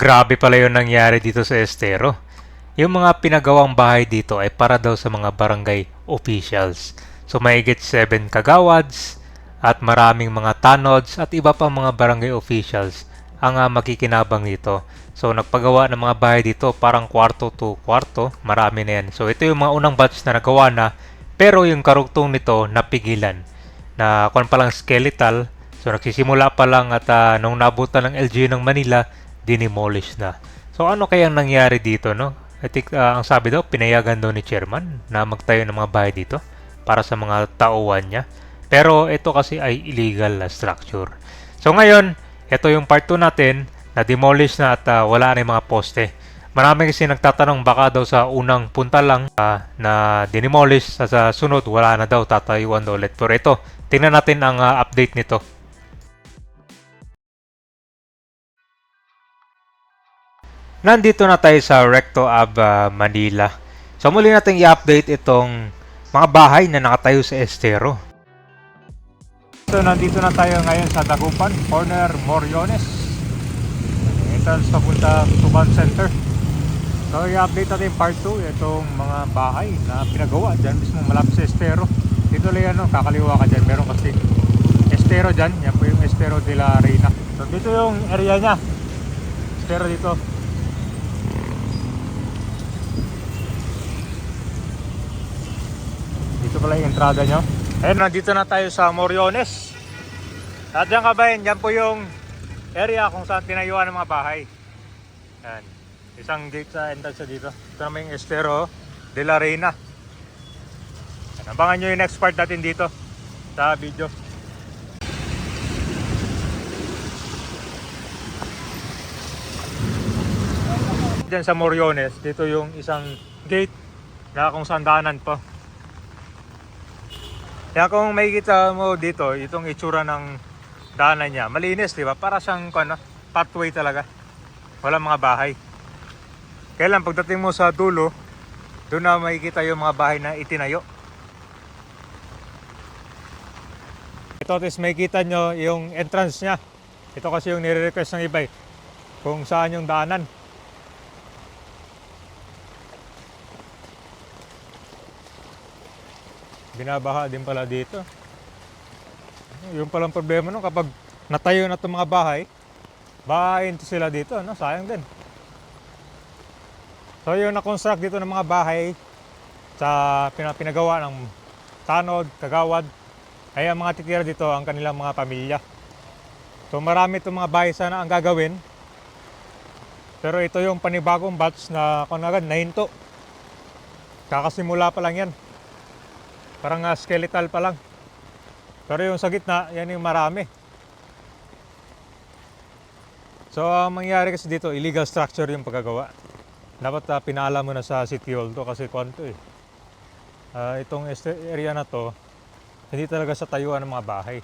Grabe pala yung nangyari dito sa Estero. Yung mga pinagawang bahay dito ay para daw sa mga barangay officials. So mahigit 7 kagawads at maraming mga tanods at iba pang mga barangay officials ang ah, makikinabang dito. So nagpagawa ng mga bahay dito parang kwarto to kwarto, marami na yan. So ito yung mga unang batch na nagawa na pero yung karugtong nito napigilan na kung palang skeletal so nagsisimula pa lang at ah, nung nabutan ng LGU ng Manila dinemolish na. So ano kayang nangyari dito no? I think ah, ang sabi daw pinayagan daw ni chairman na magtayo ng mga bahay dito para sa mga tauhan niya. Pero ito kasi ay illegal na structure. So ngayon, ito yung part 2 natin na demolish na at ah, wala na yung mga poste. Marami kasi nagtatanong baka daw sa unang punta lang ah, na dinemolish sa, sa sunod wala na daw tatayuan daw ulit. Pero ito, tingnan natin ang ah, update nito. Nandito na tayo sa Recto Ab ah, Manila. So muli natin i-update itong mga bahay na nakatayo sa Estero. So nandito na tayo ngayon sa Dagupan, corner Moriones. Entrance papunta Tuban Center. So i-update natin part 2 itong mga bahay na pinagawa dyan mismo malapit sa Estero. Dito lang yan, no? kakaliwa ka dyan. Meron kasi Estero dyan. Yan po yung Estero de la Reina. So dito yung area niya. Estero dito. Pala yung entrada nyo. Ayun, nandito na tayo sa Moriones. At dyan kabayan, dyan po yung area kung saan tinayuan ng mga bahay. Yan. Isang gate sa entrance dito. Ito naman yung Estero de la Reina. Yan, Abangan nyo yung next part natin dito sa video. Diyan sa Moriones, dito yung isang gate na kung saan daanan po. Kaya kung makikita mo dito, itong itsura ng daanan niya, malinis, di ba? Para siyang ano, pathway talaga. Walang mga bahay. Kaya lang, pagdating mo sa dulo, doon na makikita yung mga bahay na itinayo. Ito, tis makikita nyo yung entrance niya. Ito kasi yung nire-request ng iba eh, kung saan yung daanan. Binabaha din pala dito. Yung palang problema no kapag natayo na itong mga bahay, bahayin to sila dito, no? Sayang din. So yung na-construct dito ng mga bahay sa pina- pinagawa ng tanod, kagawad, ay ang mga titira dito ang kanilang mga pamilya. So marami itong mga bahay sana ang gagawin. Pero ito yung panibagong batch na kung agad nahinto. Kakasimula pa lang yan. Parang ah, skeletal pa lang. Pero yung sa gitna, yan yung marami. So, ang mangyayari kasi dito, illegal structure yung pagkagawa. Dapat ah, pinaalam mo na sa City Hall to kasi kwanto eh. Ah, itong area na to, hindi talaga sa tayuan ng mga bahay.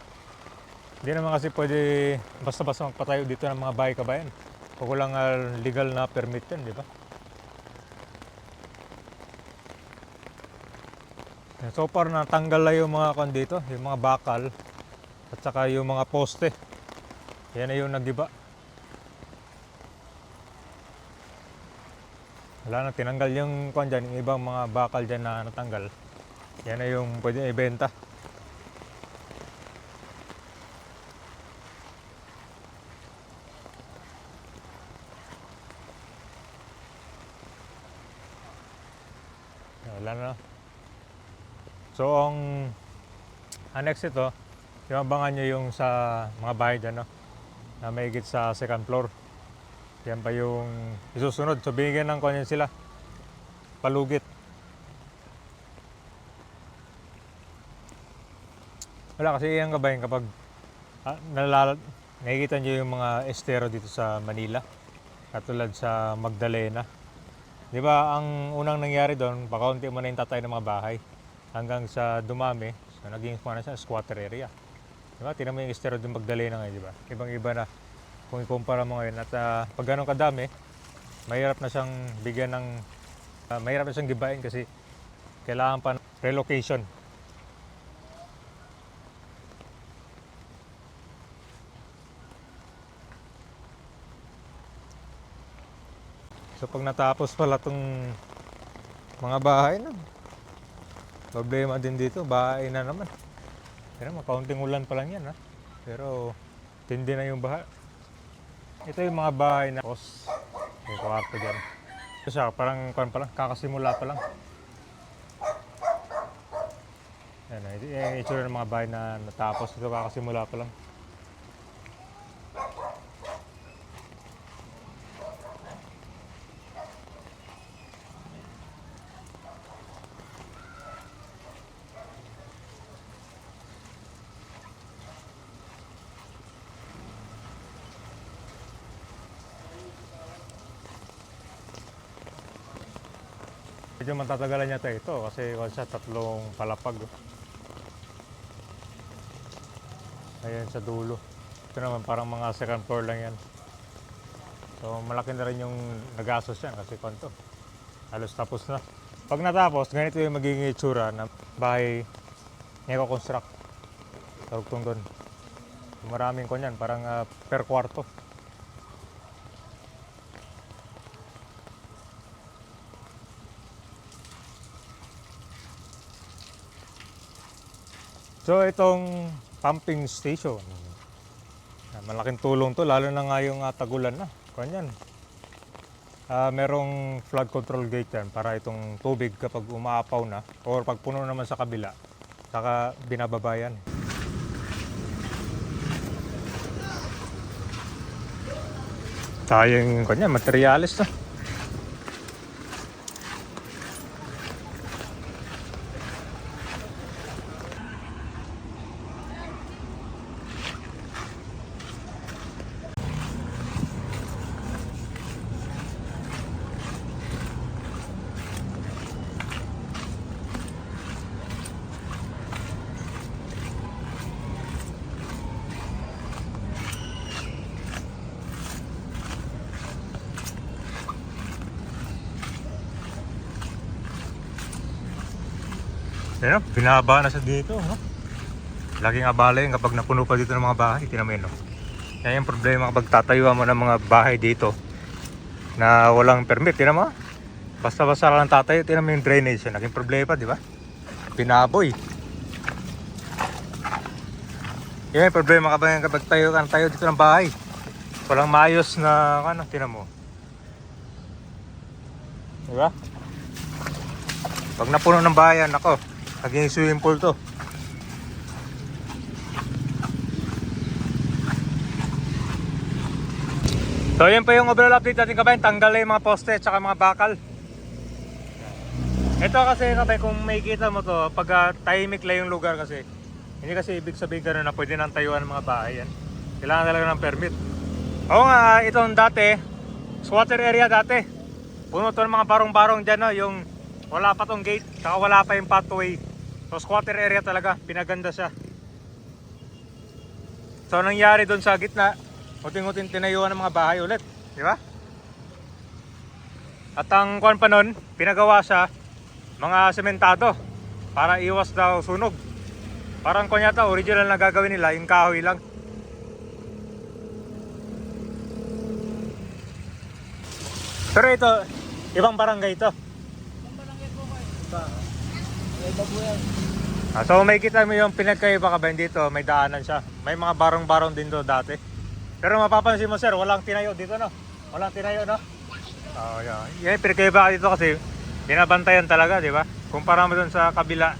Hindi naman kasi pwede basta-basta magpatayo dito ng mga bahay kabayan. Kung walang ah, legal na permit yan, di ba? So far natanggal na yung mga kon dito, yung mga bakal at saka yung mga poste. Yan na yung nagiba. Wala na, tinanggal yung kon dyan, yung ibang mga bakal dyan na natanggal. Yan na yung pwede ibenta. Wala na. So, ang annex ito, yung abangan nyo yung sa mga bahay dyan, no? na may sa second floor. Yan pa yung isusunod. So, bigyan ng kanyan sila. Palugit. Wala kasi yung kabayan kapag ah, nalala, nakikita nyo yung mga estero dito sa Manila. Katulad sa Magdalena. Di ba, ang unang nangyari doon, pakaunti mo na yung tatay ng mga bahay hanggang sa dumami, so naging ano siya, squatter area. Di ba? Tingnan mo yung estero din Magdalena ngayon, di ba? Ibang-iba na kung ikumpara mo ngayon. At ah, pag ganun kadami, mahirap na siyang bigyan ng, ah, mahirap na siyang gibain kasi kailangan pa ng relocation. So pag natapos pala tong mga bahay na, problema din dito, bahay na naman. Pero makaunting ulan pa lang yan ha. Pero tindi na yung baha. Ito yung mga bahay na pos. May kwarto dyan. Ito siya, parang kwan pa lang, kakasimula pa lang. Yan, ito yung itsura ng mga bahay na natapos. Ito kakasimula pa lang. Medyo matatagalan yata ito kasi kung siya tatlong palapag. Ayan sa dulo. Ito naman parang mga second floor lang yan. So malaki na rin yung nagastos yan kasi kwanto. Halos tapos na. Pag natapos, ganito yung magiging itsura ng bahay na construct Tawagtong doon. Maraming kanyan, parang ah, per kwarto. So itong pumping station, ah, malaking tulong to lalo na nga yung ah, tagulan na. Kanyan. Ah, merong flood control gate yan para itong tubig kapag umaapaw na or pag puno naman sa kabila, saka binababayan. Tayong kanya, materialis na. Ayan, binaba na sa dito. No? Laging abala yun kapag napuno pa dito ng mga bahay. Yun. No? Yan yung problema kapag tatayuan mo ng mga bahay dito na walang permit. Tinan mo. Basta-basta lang tatayo. Tinan mo yung drainage. Naging problema, di ba? Pinaboy. Yan yung problema kapag, kapag tayo ka tayo dito ng bahay. Walang maayos na ano, tinan mo. Di ba? Pag napuno ng bayan, ako, naging swimming pool to. So yun pa yung overall update natin kabayan, tanggal na yung mga poste at saka mga bakal. Ito kasi kabayan, kung makikita mo to, pag uh, tahimik lang yung lugar kasi, hindi kasi ibig sabihin gano'n na pwede nang tayuan ng mga bahay yan. Kailangan talaga ng permit. Oo nga, itong dati, squatter area dati. Puno to ng mga barong-barong dyan, no? yung wala pa tong gate, saka wala pa yung pathway. So squatter area talaga, pinaganda siya. So nangyari doon sa gitna, uting-uting tinayuan ng mga bahay ulit, di ba? At ang kuan pa nun, pinagawa siya mga sementado para iwas daw sunog. Parang kuan yata, original na gagawin nila, yung kahoy lang. Pero ito, ibang barangay ito. Ah, so may kita mo yung pinagkaiba ka ba dito, may daanan siya. May mga barong-barong din do dati. Pero mapapansin mo sir, walang tinayo dito no. Walang tinayo no. Oh, yeah. Yan pinagkaiba ka dito kasi binabantayan talaga, di ba? Kumpara mo dun sa kabila,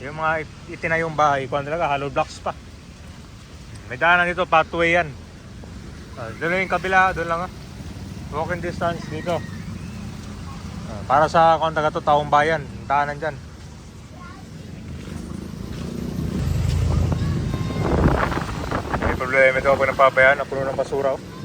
yung mga it- itinayong bahay, kung talaga hollow blocks pa. May daanan dito, pathway yan. Ah, doon yung kabila, doon lang ah. Walking distance dito. Ah, para sa kung taga to, taong bayan, daanan dyan. May problema ito ako napabayaan, napuno ng basura. oh.